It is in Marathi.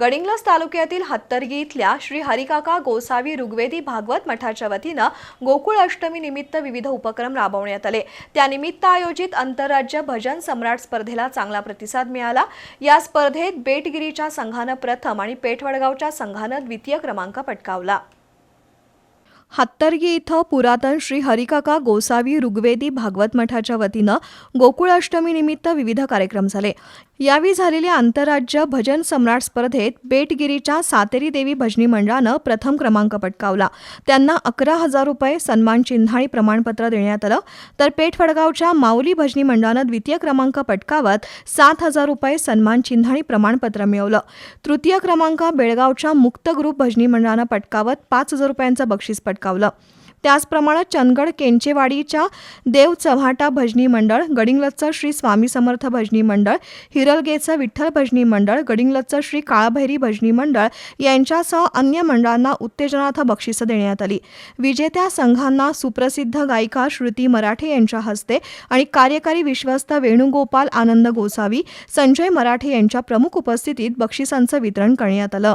गडिंग्लस तालुक्यातील हत्तरगी इथल्या श्री हरिकाका गोसावी ऋग्वेदी भागवत मठाच्या वतीनं गोकुळ अष्टमी निमित्त विविध उपक्रम राबवण्यात आले. त्यानिमित्त आयोजित आंतरराज्य भजन सम्राट स्पर्धेला चांगला प्रतिसाद मिळाला. या स्पर्धेत बेटगिरीच्या संघानं प्रथम आणि पेठवडगावच्या संघानं द्वितीय क्रमांक पटकावला. हत्तरगी इथं पुरातन श्री हरिकाका गोसावी ऋग्वेदी भागवत मठाच्या वतीनं गोकुळ अष्टमी निमित्त विविध कार्यक्रम झाले. यावेळी झालेल्या आंतरराज्य भजन सम्राट स्पर्धेत बेटगिरीच्या सातेरी देवी भजनी मंडळानं प्रथम क्रमांक पटकावला. त्यांना अकरा हजार रुपये सन्मान चिन्ह आणि प्रमाणपत्र देण्यात आलं. तर पेठवडगावच्या माऊली भजनी मंडळानं द्वितीय क्रमांक पटकावत सात हजार रुपये सन्मान चिन्ह आणि प्रमाणपत्र मिळवलं. तृतीय क्रमांक बेळगावच्या मुक्त ग्रुप भजनी मंडळानं पटकावत पाच हजार रुपयांचं बक्षीस पटकावलं. त्याचप्रमाणे चंदगड केंचेवाडीच्या देव चव्हाटा भजनी मंडळ गडिंग्लजचं श्री स्वामी समर्थ भजनी मंडळ हिरलगेचं विठ्ठल भजनी मंडळ गडिंग्लजचं श्री काळाभैरी भजनी मंडळ यांच्यासह अन्य मंडळांना उत्तेजनार्थ बक्षिसं देण्यात आली. विजेत्या संघांना सुप्रसिद्ध गायिका श्रुती मराठे यांच्या हस्ते आणि कार्यकारी विश्वस्त वेणुगोपाल आनंद गोसावी संजय मराठे यांच्या प्रमुख उपस्थितीत बक्षिसांचं वितरण करण्यात आलं.